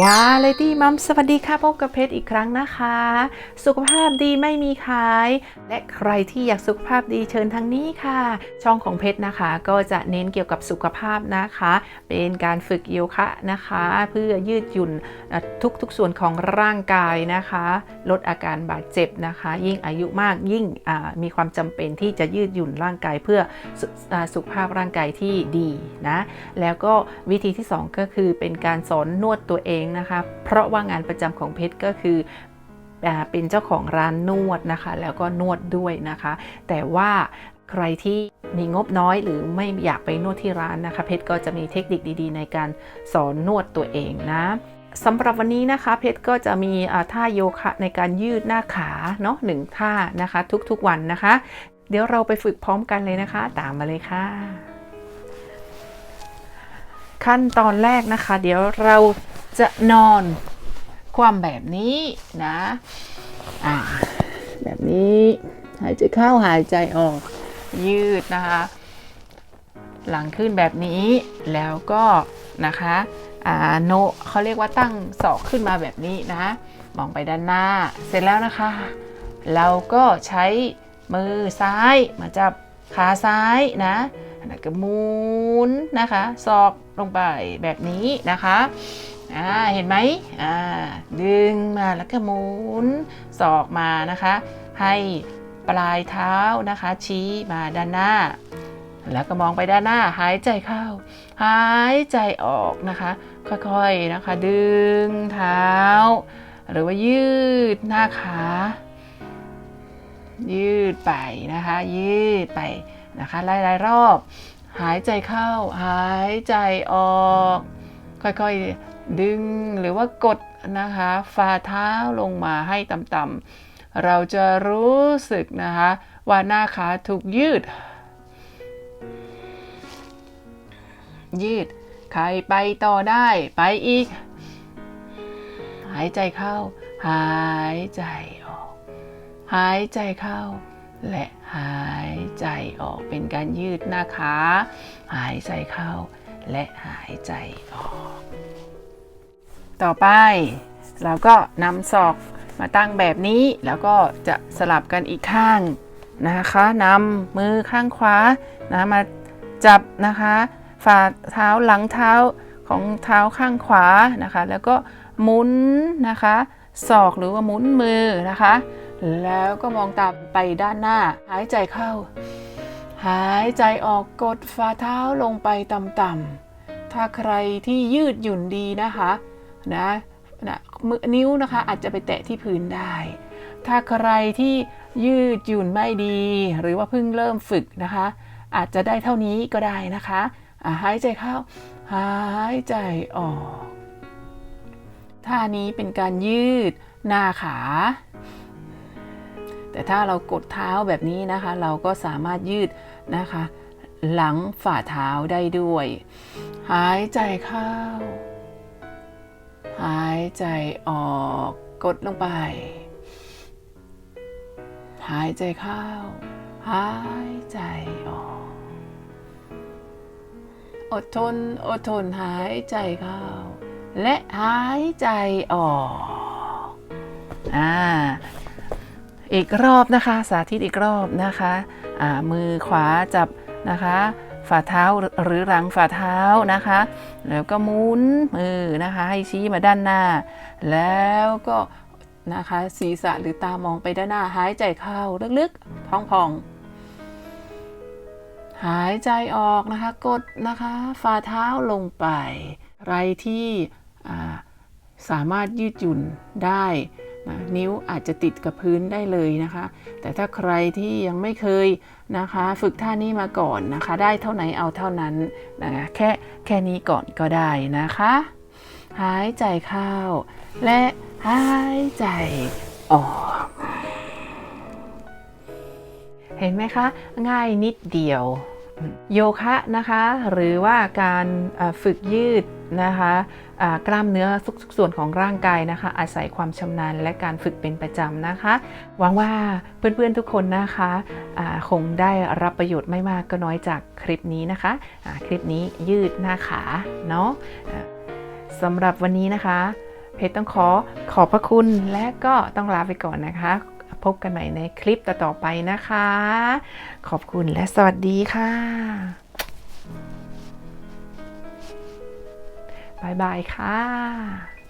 วาเลตี้มัมสวัสดีค่ะ พบกับเพชรอีกครั้งนะคะ สุขภาพดีไม่มีขาย และใครที่อยากสุขภาพดีเชิญทางนี้ค่ะ ช่องของเพชรนะคะ ก็จะเน้นเกี่ยวกับสุขภาพนะคะ เป็นการฝึกโยคะนะคะ เพื่อยืดหยุ่นทุกทุกๆส่วนของร่างกายนะคะ ลดอาการบาดเจ็บนะคะ ยิ่งอายุมากยิ่งมีความจำเป็นที่จะยืดหยุ่นร่างกายเพื่อสุอ่าสุขภาพร่างกายที่ดีนะแล้วก็วิธีที่ 2 ก็คือเป็นการสอนนวดตัวเองนะคะ เพราะว่างานประจำของเพชรก็คือเป็นเจ้าของร้านนวดนะคะ แล้วก็นวดด้วยนะคะ แต่ว่าใครที่มีงบน้อยหรือไม่อยากไปนวดที่ร้านนะคะ เพชรก็จะมีเทคนิคดีๆ ในการสอนนวดตัวเองนะสำหรับวันนี้นะคะเพชรก็จะมีท่าโยคะในการยืดหน้าขาเนาะหนึ่งท่านะคะ ทุกๆวันนะคะ เดี๋ยวเราไปฝึกพร้อมกันเลยนะคะ ตามมาเลยค่ะ ขั้นตอนแรกนะคะ เดี๋ยวเรา จะนอนความแบบนี้นะอ่าแบบนี้หายใจเข้าหายใจออกยืดนะคะ หลังขึ้นแบบนี้แล้วก็นะคะอ่าโนเขาเรียกว่าตั้งศอกขึ้นมาแบบนี้นะมองไปด้านหน้าเสร็จแล้วนะคะ เราก็ใช้มือซ้ายมาจับขาซ้ายนะแล้วก็หมุนนะคะศอกลงไปแบบนี้นะคะ อ่าเห็นไหมอ่าดึงมาแล้วก็หมุนศอกมานะคะ ให้ปลายเท้านะคะ ชี้มาด้านหน้า แล้วก็มองไปด้านหน้าหายใจเข้า หายใจออกนะคะ ค่อยๆนะคะ ดึงเท้า หรือว่ายืดหน้าขา ยืดไปนะคะ ยืดไปนะคะหลายๆรอบ หายใจเข้า หายใจออก ค่อยๆ ดึงหรือว่ากดนะคะฝ่าเท้าลงมาให้ต่ำๆเราจะรู้สึกนะคะว่าหน้าขาถูกยืด ยืดใครไปต่อได้ไปอีก หายใจเข้า หายใจออก หายใจเข้า และหายใจออกเป็นการยืดหน้าขา หายใจเข้า และหายใจออก ต่อไป เราก็นำศอกมาตั้งแบบนี้แล้วก็จะสลับกันอีกข้างนะคะนำมือข้างขวานะมาจับนะคะฝ่าเท้าหลังเท้าของเท้าข้างขวานะคะ แล้วก็หมุนนะคะศอกหรือว่าหมุนมือนะคะ แล้วก็มองตามไปด้านหน้า หายใจเข้า หายใจออกกดฝ่าเท้าลงไปต่ำๆถ้าใครที่ยืดหยุ่นดีนะคะ นะนะมือนิ้วนะคะอาจจะไปแตะที่พื้นได้ ถ้าใครที่ยืดหยุ่นไม่ดี หรือว่าเพิ่งเริ่มฝึกนะคะ อาจจะได้เท่านี้ก็ได้นะคะอะหายใจเข้า หายใจออกท่านี้เป็นการยืดหน้าขา แต่ถ้าเรากดเท้าแบบนี้นะคะ เราก็สามารถยืดนะคะ หลังฝ่าเท้าได้ด้วย หายใจเข้าหาย ใจออกกดลงไป หายใจเข้า หายใจออก อดทน อดทนหายใจเข้า และหายใจออกอ่าอีกรอบนะคะ สาธิตอีกรอบนะคะอ่ามือขวาจับนะคะ ฝ่าเท้าหรือหลังฝ่าเท้านะคะ แล้วก็หมุนมือนะคะ ให้ชี้มาด้านหน้า แล้วก็นะคะศีรษะหรือตามองไปด้านหน้าหายใจเข้าลึกๆท้องพองหายใจออกนะคะ กดนะคะฝ่าเท้าลงไปใครที่สามารถยืดหยุ่นได้ นะนิ้วอาจจะติดกับพื้นได้เลยนะคะ แต่ถ้าใครที่ยังไม่เคยนะคะ ฝึกท่านี้มาก่อนนะคะ ได้เท่าไหนเอาเท่านั้นนะคะแค่แค่นี้ก่อนก็ได้นะคะ หายใจเข้า และหายใจออกเห็นไหมคะ ง่ายนิดเดียว โยคะนะคะหรือว่าการฝึกยืดนะคะกล้ามเนื้อทุกส่วนของร่างกายนะคะ อาศัยความชำนาญและการฝึกเป็นประจำนะคะหวังว่าเพื่อนๆทุกคนนะคะคงได้รับประโยชน์ไม่มากก็น้อยจากคลิปนี้นะคะอ่าคลิปนี้ยืดหน้าขาเนาะสสำหรับวันนี้นะคะ เพจต้องขอขอบพระคุณและก็ต้องลาไปก่อนนะคะ พบกันใหม่ในคลิปต่อๆไปนะคะ ขอบคุณและสวัสดีค่ะบายบายค่ะ